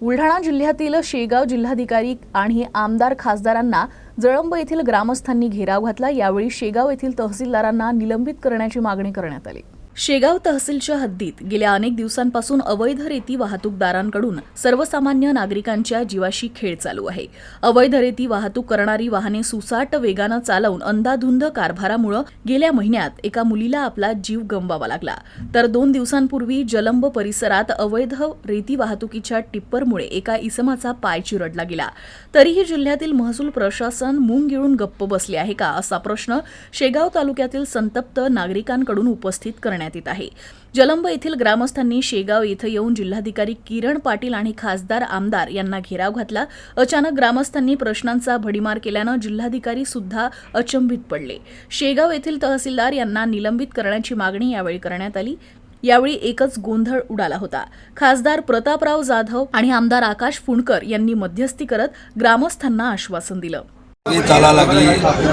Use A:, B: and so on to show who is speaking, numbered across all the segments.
A: बुलढाणा जिल्ह्यातील शेगाव जिल्हाधिकारी आणि आमदार खासदारांना जळंब येथील ग्रामस्थांनी घेराव घातला. यावेळी शेगाव येथील तहसीलदारांना निलंबित करण्याची मागणी करण्यात आली. शेगाव तहसीलच्या हद्दीत गेल्या अनेक दिवसांपासून अवैध रेती वाहतूकदारांकडून सर्वसामान्य नागरिकांच्या जीवाशी खेळ चालू आहे. अवैध रेती वाहतूक करणारी वाहने सुसाट वेगानं चालवून अंधाधुंद कारभारामुळे गेल्या महिन्यात एका मुलीला आपला जीव गमवावा लागला. तर दोन दिवसांपूर्वी जलंब परिसरात अवैध रेती वाहतुकीच्या टिप्परमुळे एका इसमाचा पाय चिरडला गेला. तरीही जिल्ह्यातील महसूल प्रशासन मूंग गिळून गप्प बसले आहे का असा प्रश्न शेगाव तालुक्यातील संतप्त नागरिकांकडून उपस्थित करण्यात येत आहे. जलंब येथील ग्रामस्थांनी शेगाव इथं येऊन जिल्हाधिकारी किरण पाटील आणि खासदार आमदार यांना घेराव घातला. अचानक ग्रामस्थांनी प्रश्नांचा भडीमार केल्यानं जिल्हाधिकारी सुद्धा अचंबित पडले. शेगाव येथील तहसीलदार यांना निलंबित करण्याची मागणी यावेळी करण्यात आली. यावेळी एकच गोंधळ उडाला होता. खासदार प्रतापराव जाधव आणि आमदार आकाश फुंडकर यांनी मध्यस्थी करत ग्रामस्थांना आश्वासन दिलं.
B: चाला लागली.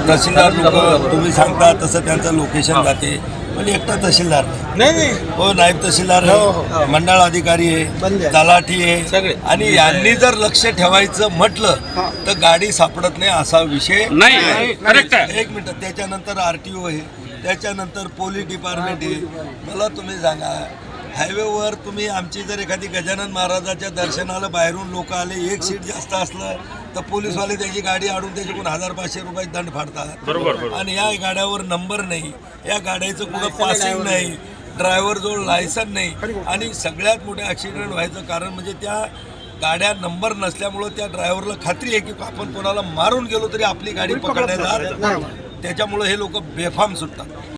B: तहसीलदार लोक तुम्ही सांगता तसं त्यांचं लोकेशन जाते. पण एकटा तहसीलदार नाही.
C: नाही नाही.
B: हो नायब तहसीलदार आहे मंडळ अधिकारी आहे तलाठी आहे.
C: सगळे.
B: आणि यांनी जर लक्ष ठेवायचं म्हटलं तर गाडी सापडत नाही असा विषय
C: नाही, correct आहे.
B: एक मिनिट त्याच्यानंतर आर टी ओ आहे त्याच्यानंतर पोलीस डिपार्टमेंट आहे. मला तुम्ही सांगा हायवेवर तुम्ही आमची जर एखादी गजानन महाराजाच्या दर्शनाला बाहेरून लोक आले एक सीट जास्त असलं तर पोलीसवाले त्याची गाडी आडून त्याच्याकडून हजार पाचशे रुपये दंड फाडतात. आणि या गाड्यावर नंबर नाही या गाड्याचं कुठं पासिंग नाही ड्रायव्हर जवळ लायसन नाही आणि सगळ्यात मोठे ॲक्सिडेंट व्हायचं कारण म्हणजे त्या गाड्या नंबर नसल्यामुळं त्या ड्रायव्हरला खात्री आहे की आपण कोणाला मारून गेलो तरी आपली गाडी पकडण्यात त्याच्यामुळं हे लोक बेफाम सुटतात.